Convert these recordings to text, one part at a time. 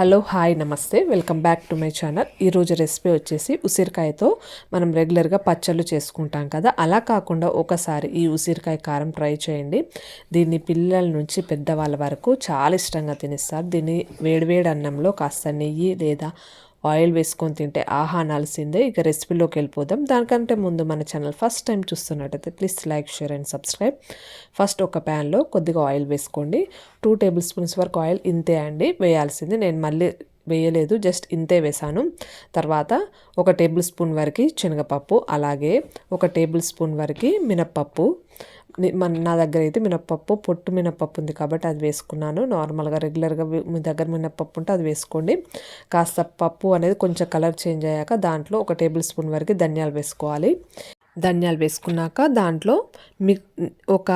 Hello hi namaste. Welcome back to my channel. ఈరోజు recipe వచ్చేసి ఉసిరికాయతో మనం రెగ్యులర్గా పచ్చళ్ళు చేసుకుంటాం కదా. అలా కాకుండా ఒకసారి ఈ ఉసిరికాయ కారం ట్రై చేయండి. దీన్ని పిల్లల నుంచి పెద్దవాళ్ళ వరకు చాలా ఇష్టంగా తినిస్తారు. దీన్ని వేడివేడి అన్నంలో కాస్త నెయ్యి లేదా ఆయిల్ వేసుకొని తింటే ఆహా అనాల్సిందే. ఇక రెసిపీలోకి వెళ్ళిపోదాం. దానికంటే ముందు మన ఛానల్ ఫస్ట్ టైం చూస్తున్నట్టయితే please like share and subscribe. First ఒక ప్యాన్లో కొద్దిగా ఆయిల్ వేసుకోండి. టూ టేబుల్ స్పూన్స్ వరకు ఆయిల్ ఇంతే అండి. వేయాల్సింది. నేను మళ్ళీ వేయలేదు జస్ట్ ఇంతే వేసాను తర్వాత ఒక టేబుల్ స్పూన్ వరకు శనగపప్పు అలాగే ఒక టేబుల్ స్పూన్ వరకు మినప్పప్పు. మన నా దగ్గర అయితే మినప్పప్పు పొట్టు మినప్పప్పు ఉంది కాబట్టి అది వేసుకున్నాను. నార్మల్గా రెగ్యులర్గా మీ దగ్గర మినప్పప్పు ఉంటే అది వేసుకోండి. కాస్త పప్పు అనేది కొంచెం కలర్ చేంజ్ అయ్యాక దాంట్లో ఒక టేబుల్ స్పూన్ వరకు ధనియాలు వేసుకోవాలి. ధనియాలు వేసుకున్నాక దాంట్లో మీ ఒక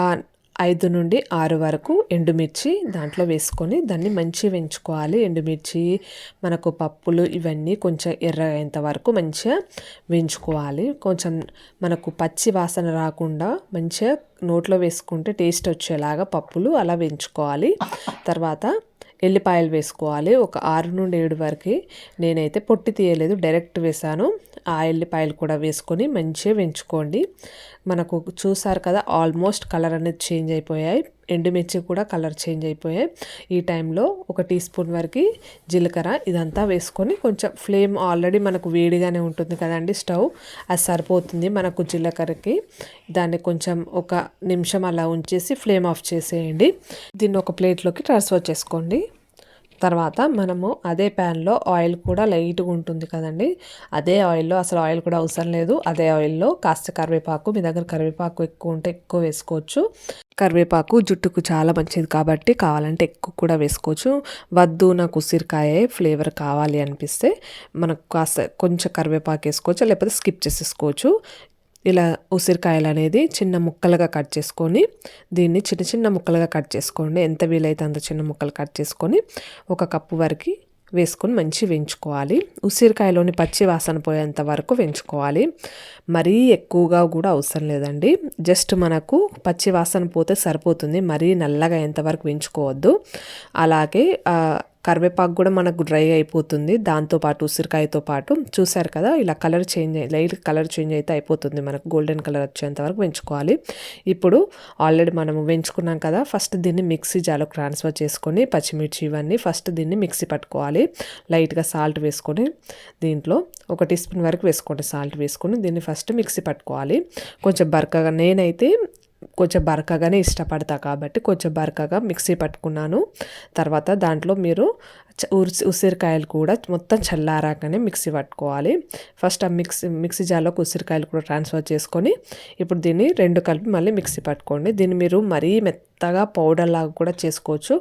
ఐదు నుండి ఆరు వరకు ఎండుమిర్చి దాంట్లో వేసుకొని దాన్ని మంచిగా వేయించుకోవాలి. ఎండుమిర్చి మనకు పప్పులు ఇవన్నీ కొంచెం ఎర్రగేంత వరకు మంచిగా వేయించుకోవాలి. కొంచెం మనకు పచ్చి వాసన రాకుండా మంచిగా నోట్లో వేసుకుంటే టేస్ట్ వచ్చేలాగా పప్పులు అలా వేయించుకోవాలి. తర్వాత ఎల్లిపాయలు వేసుకోవాలి. ఒక ఆరు నుండి ఏడు వరకు నేనైతే పొట్టి తీయలేదు డైరెక్ట్ వేసాను. ఆ ఎల్లిపాయలు కూడా వేసుకొని మంచిగా వేయించుకోండి. మనకు చూసారు కదా ఆల్మోస్ట్ కలర్ అనేది చేంజ్ అయిపోయాయి. ఎండుమిర్చి కూడా కలర్ చేంజ్ అయిపోయాయి. ఈ టైంలో ఒక టీ స్పూన్ వరకు జీలకర్ర ఇదంతా వేసుకొని కొంచెం ఫ్లేమ్ ఆల్రెడీ మనకు వేడిగానే ఉంటుంది కదండి స్టవ్. అది సరిపోతుంది మనకు జీలకర్రకి. దాన్ని కొంచెం ఒక నిమిషం అలా ఉంచేసి ఫ్లేమ్ ఆఫ్ చేసేయండి. దీన్ని ఒక ప్లేట్లోకి ట్రాన్స్ఫర్ చేసుకోండి. తర్వాత మనము అదే ప్యాన్లో ఆయిల్ కూడా లైట్గా ఉంటుంది కదండి. అదే ఆయిల్లో అసలు ఆయిల్ కూడా అవసరం లేదు. అదే ఆయిల్లో కాస్త కరివేపాకు మీ దగ్గర కరివేపాకు ఎక్కువ ఉంటే ఎక్కువ వేసుకోవచ్చు. కరివేపాకు జుట్టుకు చాలా మంచిది కాబట్టి కావాలంటే ఎక్కువ కూడా వేసుకోవచ్చు. వద్దు నాకు ఉసిరికాయ ఫ్లేవర్ కావాలి అనిపిస్తే మనకు కాస్త కొంచెం కరివేపాకు వేసుకోవచ్చు లేకపోతే స్కిప్ చేసేసుకోవచ్చు. ఇలా ఉసిరికాయలు అనేది చిన్న ముక్కలుగా కట్ చేసుకొని దీన్ని చిన్న చిన్న ముక్కలుగా కట్ చేసుకోండి. ఎంత వీలైతే అంత చిన్న ముక్కలు కట్ చేసుకొని ఒక కప్పు వరకు వేసుకొని మంచి వేయించుకోవాలి. ఉసిరికాయలోని పచ్చి వాసన పోయేంత వరకు వేయించుకోవాలి. మరీ ఎక్కువగా కూడా అవసరం లేదండి. జస్ట్ మనకు పచ్చి వాసన పోతే సరిపోతుంది. మరీ నల్లగా ఎంతవరకు వేయించుకోవద్దు. అలాగే కరివేపాకు కూడా మనకు డ్రై అయిపోతుంది. దాంతోపాటు ఉసిరికాయతో పాటు చూసారు కదా ఇలా colour change light colour change అయితే అయిపోతుంది మనకు. గోల్డెన్ కలర్ వచ్చేంత వరకు పెంచుకోవాలి. ఇప్పుడు ఆల్రెడీ మనము పెంచుకున్నాం కదా ఫస్ట్ దీన్ని మిక్సీ జాలో ట్రాన్స్ఫర్ చేసుకొని పచ్చిమిర్చి ఇవన్నీ ఫస్ట్ దీన్ని మిక్సీ పట్టుకోవాలి. లైట్గా సాల్ట్ వేసుకొని దీంట్లో ఒక టీ స్పూన్ వరకు వేసుకోండి. సాల్ట్ వేసుకొని దీన్ని ఫస్ట్ మిక్సీ పట్టుకోవాలి. కొంచెం బరకగా నేనైతే కొంచెం బరకగానే ఇష్టపడతా కాబట్టి కొంచెం బరకగా మిక్సీ పట్టుకున్నాను. తర్వాత దాంట్లో మీరు ఉసిరికాయలు కూడా మొత్తం చల్లారాకనే మిక్సీ పట్టుకోవాలి. ఫస్ట్ ఆ మిక్సీ మిక్సీ జార్లోకి ఉసిరికాయలు కూడా ట్రాన్స్ఫర్ చేసుకొని ఇప్పుడు దీన్ని రెండు కలిపి మళ్ళీ మిక్సీ పట్టుకోండి. దీన్ని మీరు మరీ మెత్తగా పౌడర్ లాగా కూడా చేసుకోవచ్చు.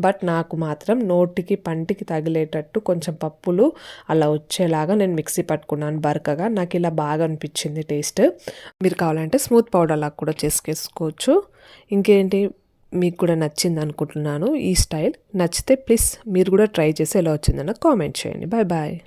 బట్ నాకు మాత్రం నోటికి పంటికి తగిలేటట్టు కొంచెం పప్పులు అలా వచ్చేలాగా నేను మిక్సీ పట్టుకున్నాను బరకగా. నాకు ఇలా బాగా అనిపించింది టేస్ట్. మీరు కావాలంటే స్మూత్ పౌడర్ లాగా కూడా చేసుకేసుకోవచ్చు ఇంకేంటి? మీకు కూడా నచ్చింది అనుకుంటున్నాను ఈ స్టైల్. నచ్చితే ప్లీజ్ మీరు కూడా ట్రై చేసి ఎలా వచ్చిందన్న కామెంట్ చేయండి. Bye bye